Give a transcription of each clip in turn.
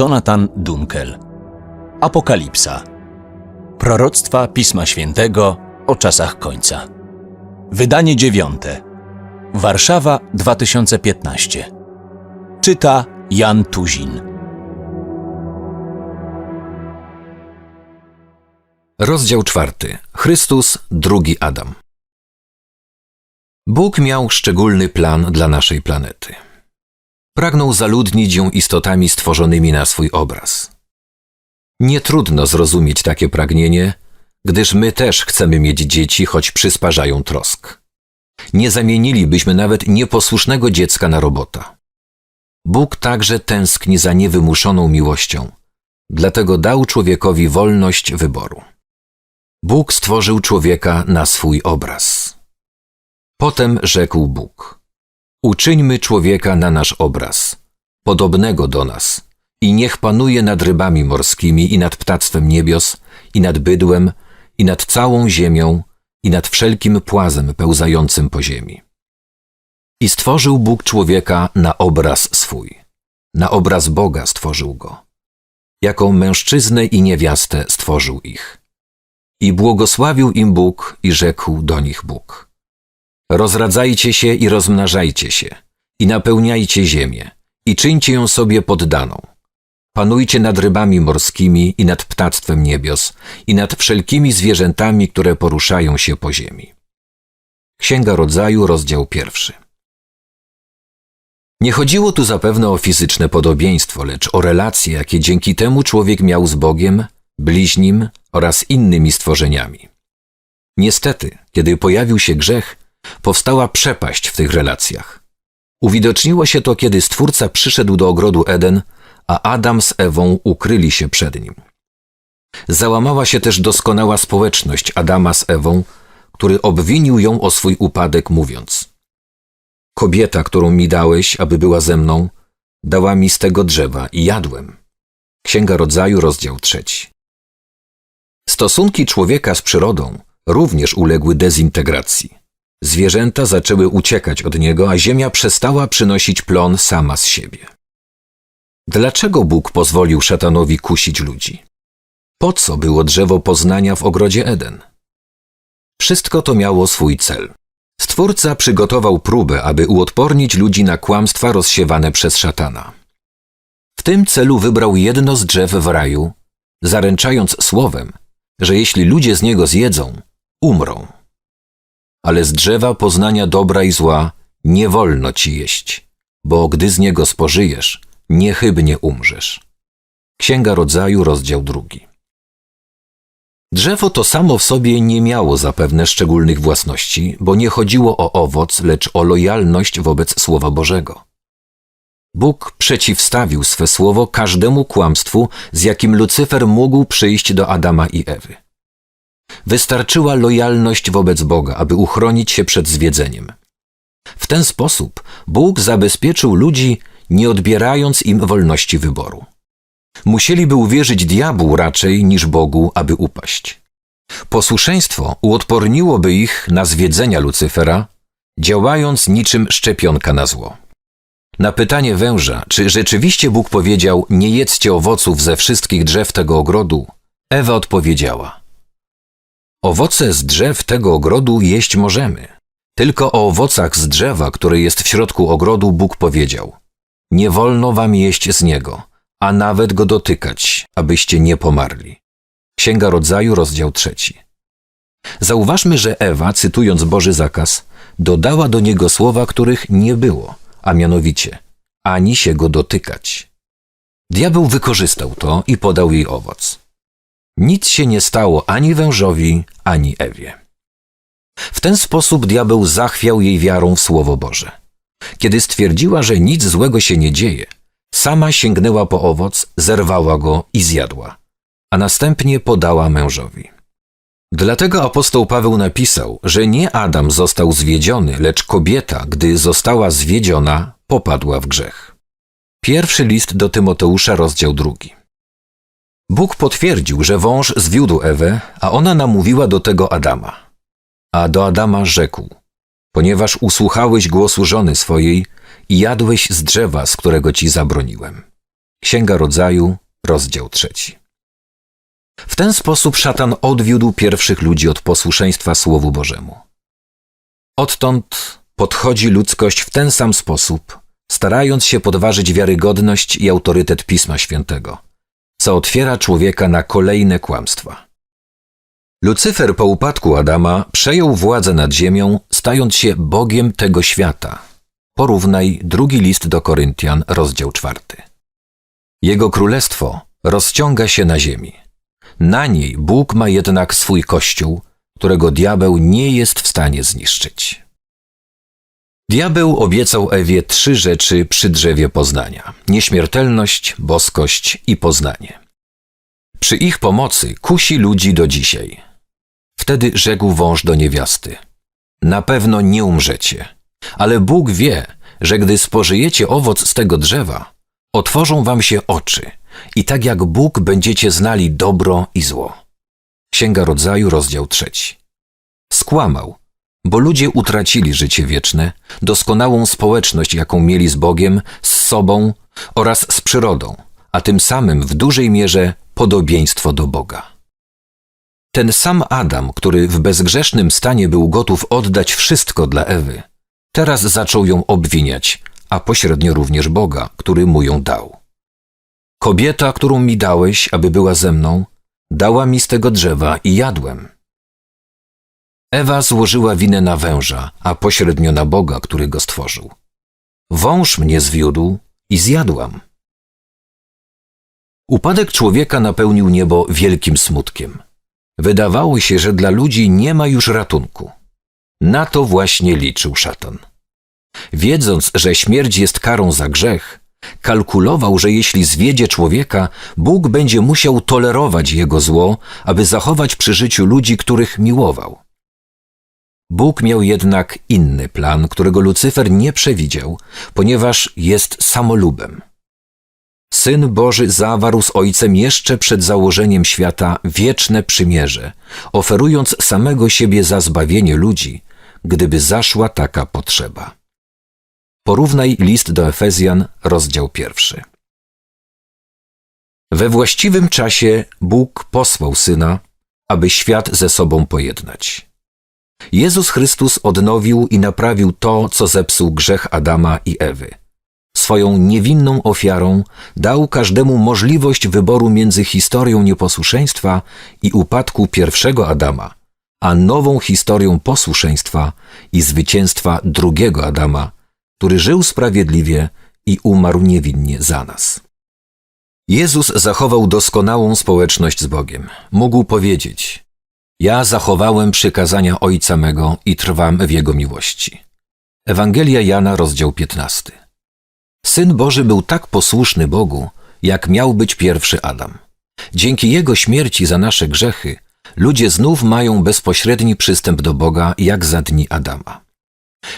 Jonathan Dunkel. Apokalipsa. Proroctwa Pisma Świętego o czasach końca. Wydanie dziewiąte. Warszawa 2015. Czyta Jan Tuzin. Rozdział czwarty. Chrystus, drugi Adam. Bóg miał szczególny plan dla naszej planety. Pragnął zaludnić ją istotami stworzonymi na swój obraz. Nie trudno zrozumieć takie pragnienie, gdyż my też chcemy mieć dzieci, choć przysparzają trosk. Nie zamienilibyśmy nawet nieposłusznego dziecka na robota. Bóg także tęskni za niewymuszoną miłością, dlatego dał człowiekowi wolność wyboru. Bóg stworzył człowieka na swój obraz. Potem rzekł Bóg: Uczyńmy człowieka na nasz obraz, podobnego do nas, i niech panuje nad rybami morskimi i nad ptactwem niebios, i nad bydłem, i nad całą ziemią, i nad wszelkim płazem pełzającym po ziemi. I stworzył Bóg człowieka na obraz swój. Na obraz Boga stworzył go. Jako mężczyznę i niewiastę stworzył ich. I błogosławił im Bóg i rzekł do nich Bóg. Rozradzajcie się i rozmnażajcie się, i napełniajcie ziemię, i czyńcie ją sobie poddaną. Panujcie nad rybami morskimi i nad ptactwem niebios, i nad wszelkimi zwierzętami, które poruszają się po ziemi. Księga Rodzaju, rozdział pierwszy. Nie chodziło tu zapewne o fizyczne podobieństwo, lecz o relacje, jakie dzięki temu człowiek miał z Bogiem, bliźnim oraz innymi stworzeniami. Niestety, kiedy pojawił się grzech, powstała przepaść w tych relacjach. Uwidoczniło się to, kiedy Stwórca przyszedł do ogrodu Eden, a Adam z Ewą ukryli się przed nim. Załamała się też doskonała społeczność Adama z Ewą, który obwinił ją o swój upadek, mówiąc: Kobieta, którą mi dałeś, aby była ze mną, dała mi z tego drzewa i jadłem. Księga Rodzaju, rozdział trzeci. Stosunki człowieka z przyrodą również uległy dezintegracji. Zwierzęta zaczęły uciekać od niego, a ziemia przestała przynosić plon sama z siebie. Dlaczego Bóg pozwolił szatanowi kusić ludzi? Po co było drzewo poznania w ogrodzie Eden? Wszystko to miało swój cel. Stwórca przygotował próbę, aby uodpornić ludzi na kłamstwa rozsiewane przez szatana. W tym celu wybrał jedno z drzew w raju, zaręczając słowem, że jeśli ludzie z niego zjedzą, umrą. Ale z drzewa poznania dobra i zła nie wolno ci jeść, bo gdy z niego spożyjesz, niechybnie umrzesz. Księga Rodzaju, rozdział drugi. Drzewo to samo w sobie nie miało zapewne szczególnych własności, bo nie chodziło o owoc, lecz o lojalność wobec Słowa Bożego. Bóg przeciwstawił swe słowo każdemu kłamstwu, z jakim Lucyfer mógł przyjść do Adama i Ewy. Wystarczyła lojalność wobec Boga, aby uchronić się przed zwiedzeniem. W ten sposób Bóg zabezpieczył ludzi, nie odbierając im wolności wyboru. Musieliby uwierzyć diabłu raczej niż Bogu, aby upaść. Posłuszeństwo uodporniłoby ich na zwiedzenia Lucyfera, działając niczym szczepionka na zło. Na pytanie węża, czy rzeczywiście Bóg powiedział: Nie jedzcie owoców ze wszystkich drzew tego ogrodu, Ewa odpowiedziała: Owoce z drzew tego ogrodu jeść możemy. Tylko o owocach z drzewa, które jest w środku ogrodu, Bóg powiedział: Nie wolno wam jeść z niego, a nawet go dotykać, abyście nie pomarli. Księga Rodzaju, rozdział trzeci. Zauważmy, że Ewa, cytując Boży zakaz, dodała do niego słowa, których nie było, a mianowicie ani się go dotykać. Diabeł wykorzystał to i podał jej owoc. Nic się nie stało ani wężowi, ani Ewie. W ten sposób diabeł zachwiał jej wiarą w Słowo Boże. Kiedy stwierdziła, że nic złego się nie dzieje, sama sięgnęła po owoc, zerwała go i zjadła, a następnie podała mężowi. Dlatego apostoł Paweł napisał, że nie Adam został zwiedziony, lecz kobieta, gdy została zwiedziona, popadła w grzech. Pierwszy list do Tymoteusza, rozdział drugi. Bóg potwierdził, że wąż zwiódł Ewę, a ona namówiła do tego Adama. A do Adama rzekł: Ponieważ usłuchałeś głosu żony swojej i jadłeś z drzewa, z którego ci zabroniłem. Księga Rodzaju, rozdział trzeci. W ten sposób szatan odwiódł pierwszych ludzi od posłuszeństwa Słowu Bożemu. Odtąd podchodzi ludzkość w ten sam sposób, starając się podważyć wiarygodność i autorytet Pisma Świętego, co otwiera człowieka na kolejne kłamstwa. Lucyfer po upadku Adama przejął władzę nad ziemią, stając się Bogiem tego świata. Porównaj drugi list do Koryntian, rozdział czwarty. Jego królestwo rozciąga się na ziemi. Na niej Bóg ma jednak swój kościół, którego diabeł nie jest w stanie zniszczyć. Diabeł obiecał Ewie trzy rzeczy przy drzewie poznania: nieśmiertelność, boskość i poznanie. Przy ich pomocy kusi ludzi do dzisiaj. Wtedy rzekł wąż do niewiasty: Na pewno nie umrzecie, ale Bóg wie, że gdy spożyjecie owoc z tego drzewa, otworzą wam się oczy i tak jak Bóg będziecie znali dobro i zło. Księga Rodzaju, rozdział trzeci. Skłamał, bo ludzie utracili życie wieczne, doskonałą społeczność, jaką mieli z Bogiem, z sobą oraz z przyrodą, a tym samym w dużej mierze podobieństwo do Boga. Ten sam Adam, który w bezgrzesznym stanie był gotów oddać wszystko dla Ewy, teraz zaczął ją obwiniać, a pośrednio również Boga, który mu ją dał. Kobieta, którą mi dałeś, aby była ze mną, dała mi z tego drzewa i jadłem. Ewa złożyła winę na węża, a pośrednio na Boga, który go stworzył. Wąż mnie zwiódł i zjadłam. Upadek człowieka napełnił niebo wielkim smutkiem. Wydawało się, że dla ludzi nie ma już ratunku. Na to właśnie liczył szatan. Wiedząc, że śmierć jest karą za grzech, kalkulował, że jeśli zwiedzie człowieka, Bóg będzie musiał tolerować jego zło, aby zachować przy życiu ludzi, których miłował. Bóg miał jednak inny plan, którego Lucyfer nie przewidział, ponieważ jest samolubem. Syn Boży zawarł z Ojcem jeszcze przed założeniem świata wieczne przymierze, oferując samego siebie za zbawienie ludzi, gdyby zaszła taka potrzeba. Porównaj list do Efezjan, rozdział pierwszy. We właściwym czasie Bóg posłał Syna, aby świat ze sobą pojednać. Jezus Chrystus odnowił i naprawił to, co zepsuł grzech Adama i Ewy. Swoją niewinną ofiarą dał każdemu możliwość wyboru między historią nieposłuszeństwa i upadku pierwszego Adama, a nową historią posłuszeństwa i zwycięstwa drugiego Adama, który żył sprawiedliwie i umarł niewinnie za nas. Jezus zachował doskonałą społeczność z Bogiem. Mógł powiedzieć: Ja zachowałem przykazania Ojca mego i trwam w Jego miłości. Ewangelia Jana, rozdział 15. Syn Boży był tak posłuszny Bogu, jak miał być pierwszy Adam. Dzięki Jego śmierci za nasze grzechy, ludzie znów mają bezpośredni przystęp do Boga, jak za dni Adama.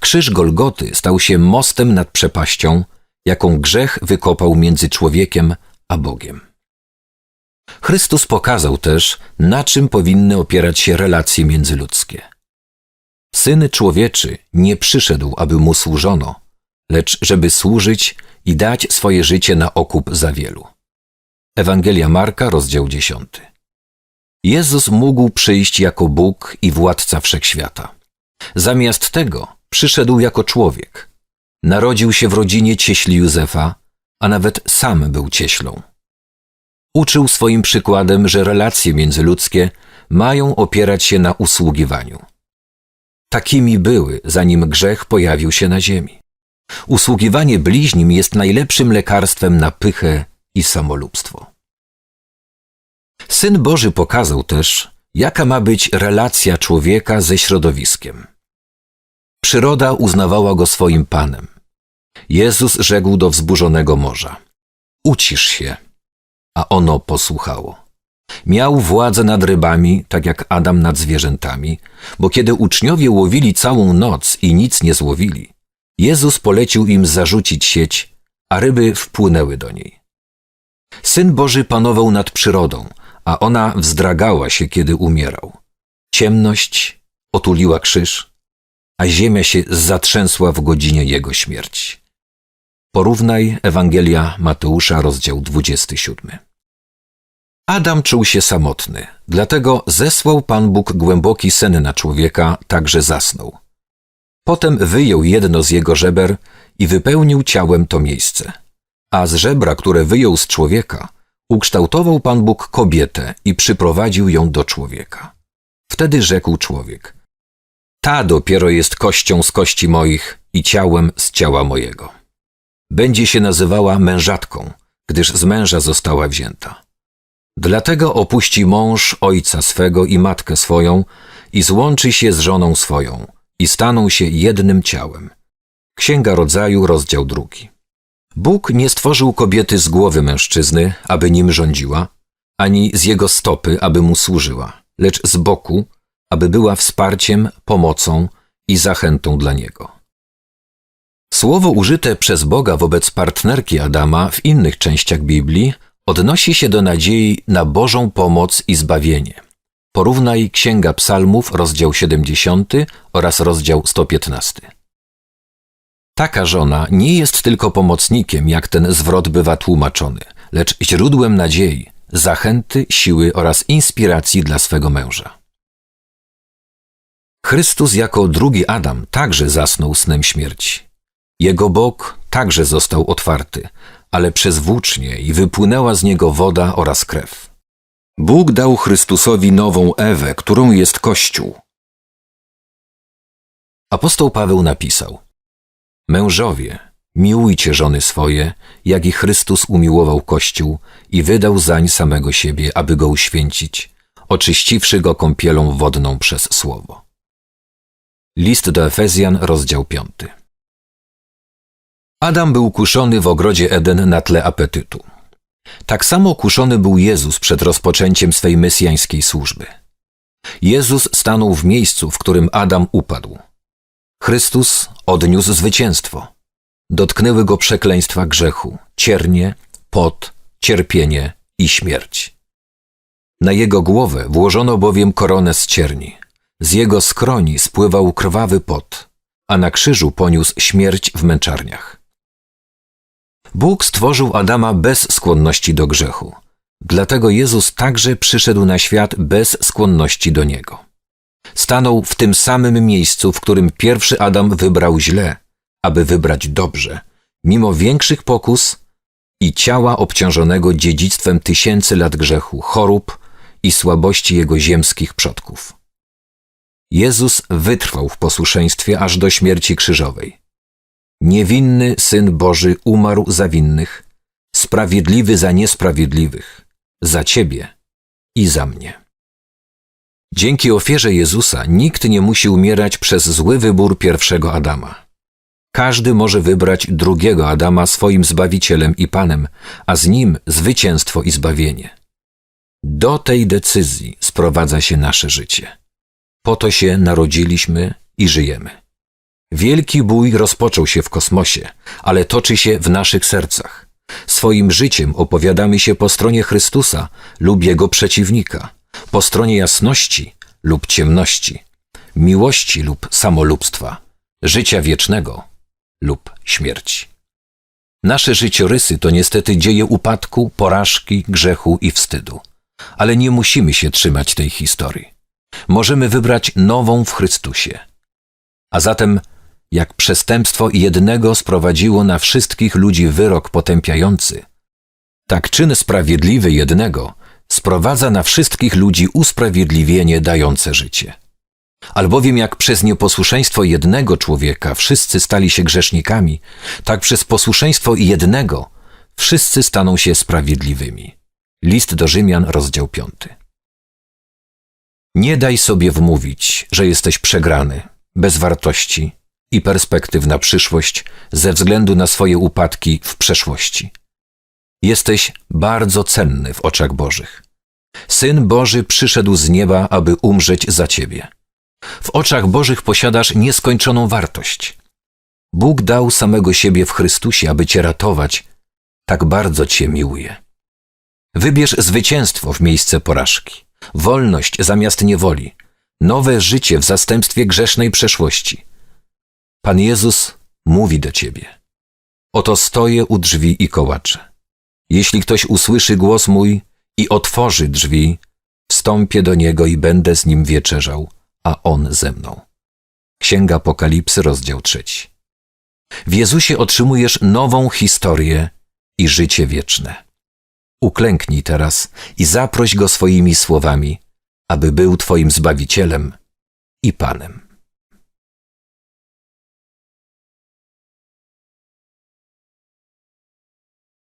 Krzyż Golgoty stał się mostem nad przepaścią, jaką grzech wykopał między człowiekiem a Bogiem. Chrystus pokazał też, na czym powinny opierać się relacje międzyludzkie. Syn człowieczy nie przyszedł, aby mu służono, lecz żeby służyć i dać swoje życie na okup za wielu. Ewangelia Marka, rozdział 10. Jezus mógł przyjść jako Bóg i władca wszechświata. Zamiast tego przyszedł jako człowiek. Narodził się w rodzinie cieśli Józefa, a nawet sam był cieślą. Uczył swoim przykładem, że relacje międzyludzkie mają opierać się na usługiwaniu. Takimi były, zanim grzech pojawił się na ziemi. Usługiwanie bliźnim jest najlepszym lekarstwem na pychę i samolubstwo. Syn Boży pokazał też, jaka ma być relacja człowieka ze środowiskiem. Przyroda uznawała go swoim panem. Jezus rzekł do wzburzonego morza: Ucisz się, a ono posłuchało. Miał władzę nad rybami, tak jak Adam nad zwierzętami, bo kiedy uczniowie łowili całą noc i nic nie złowili, Jezus polecił im zarzucić sieć, a ryby wpłynęły do niej. Syn Boży panował nad przyrodą, a ona wzdragała się, kiedy umierał. Ciemność otuliła krzyż, a ziemia się zatrzęsła w godzinie jego śmierci. Porównaj Ewangelia Mateusza, rozdział 27. Adam czuł się samotny, dlatego zesłał Pan Bóg głęboki sen na człowieka, tak że zasnął. Potem wyjął jedno z jego żeber i wypełnił ciałem to miejsce. A z żebra, które wyjął z człowieka, ukształtował Pan Bóg kobietę i przyprowadził ją do człowieka. Wtedy rzekł człowiek: Ta dopiero jest kością z kości moich i ciałem z ciała mojego. Będzie się nazywała mężatką, gdyż z męża została wzięta. Dlatego opuści mąż ojca swego i matkę swoją i złączy się z żoną swoją i staną się jednym ciałem. Księga Rodzaju, rozdział drugi. Bóg nie stworzył kobiety z głowy mężczyzny, aby nim rządziła, ani z jego stopy, aby mu służyła, lecz z boku, aby była wsparciem, pomocą i zachętą dla niego. Słowo użyte przez Boga wobec partnerki Adama w innych częściach Biblii odnosi się do nadziei na Bożą pomoc i zbawienie. Porównaj Księga Psalmów, rozdział 70 oraz rozdział 115. Taka żona nie jest tylko pomocnikiem, jak ten zwrot bywa tłumaczony, lecz źródłem nadziei, zachęty, siły oraz inspiracji dla swego męża. Chrystus jako drugi Adam także zasnął snem śmierci. Jego bok także został otwarty, ale przez włócznie i wypłynęła z niego woda oraz krew. Bóg dał Chrystusowi nową Ewę, którą jest Kościół. Apostoł Paweł napisał: Mężowie, miłujcie żony swoje, jak i Chrystus umiłował Kościół i wydał zań samego siebie, aby go uświęcić, oczyściwszy go kąpielą wodną przez słowo. List do Efezjan, rozdział 5. Adam był kuszony w ogrodzie Eden na tle apetytu. Tak samo kuszony był Jezus przed rozpoczęciem swej mesjańskiej służby. Jezus stanął w miejscu, w którym Adam upadł. Chrystus odniósł zwycięstwo. Dotknęły go przekleństwa grzechu, ciernie, pot, cierpienie i śmierć. Na jego głowę włożono bowiem koronę z cierni. Z jego skroni spływał krwawy pot, a na krzyżu poniósł śmierć w męczarniach. Bóg stworzył Adama bez skłonności do grzechu. Dlatego Jezus także przyszedł na świat bez skłonności do niego. Stanął w tym samym miejscu, w którym pierwszy Adam wybrał źle, aby wybrać dobrze, mimo większych pokus i ciała obciążonego dziedzictwem tysięcy lat grzechu, chorób i słabości jego ziemskich przodków. Jezus wytrwał w posłuszeństwie aż do śmierci krzyżowej. Niewinny Syn Boży umarł za winnych, sprawiedliwy za niesprawiedliwych, za Ciebie i za mnie. Dzięki ofierze Jezusa nikt nie musi umierać przez zły wybór pierwszego Adama. Każdy może wybrać drugiego Adama swoim Zbawicielem i Panem, a z nim zwycięstwo i zbawienie. Do tej decyzji sprowadza się nasze życie. Po to się narodziliśmy i żyjemy. Wielki bój rozpoczął się w kosmosie, ale toczy się w naszych sercach. Swoim życiem opowiadamy się po stronie Chrystusa lub Jego przeciwnika, po stronie jasności lub ciemności, miłości lub samolubstwa, życia wiecznego lub śmierci. Nasze życiorysy to niestety dzieje upadku, porażki, grzechu i wstydu. Ale nie musimy się trzymać tej historii. Możemy wybrać nową w Chrystusie. A zatem jak przestępstwo jednego sprowadziło na wszystkich ludzi wyrok potępiający, tak czyn sprawiedliwy jednego sprowadza na wszystkich ludzi usprawiedliwienie dające życie. Albowiem jak przez nieposłuszeństwo jednego człowieka wszyscy stali się grzesznikami, tak przez posłuszeństwo jednego wszyscy staną się sprawiedliwymi. List do Rzymian, rozdział 5. Nie daj sobie wmówić, że jesteś przegrany, bez wartości, i perspektyw na przyszłość ze względu na swoje upadki w przeszłości. Jesteś bardzo cenny w oczach Bożych. Syn Boży przyszedł z nieba, aby umrzeć za ciebie. W oczach Bożych posiadasz nieskończoną wartość. Bóg dał samego siebie w Chrystusie, aby cię ratować. Tak bardzo cię miłuje. Wybierz zwycięstwo w miejsce porażki, wolność zamiast niewoli, nowe życie w zastępstwie grzesznej przeszłości – Pan Jezus mówi do ciebie. Oto stoję u drzwi i kołaczę. Jeśli ktoś usłyszy głos mój i otworzy drzwi, wstąpię do niego i będę z nim wieczerzał, a on ze mną. Księga Apokalipsy, rozdział trzeci. W Jezusie otrzymujesz nową historię i życie wieczne. Uklęknij teraz i zaproś go swoimi słowami, aby był Twoim Zbawicielem i Panem.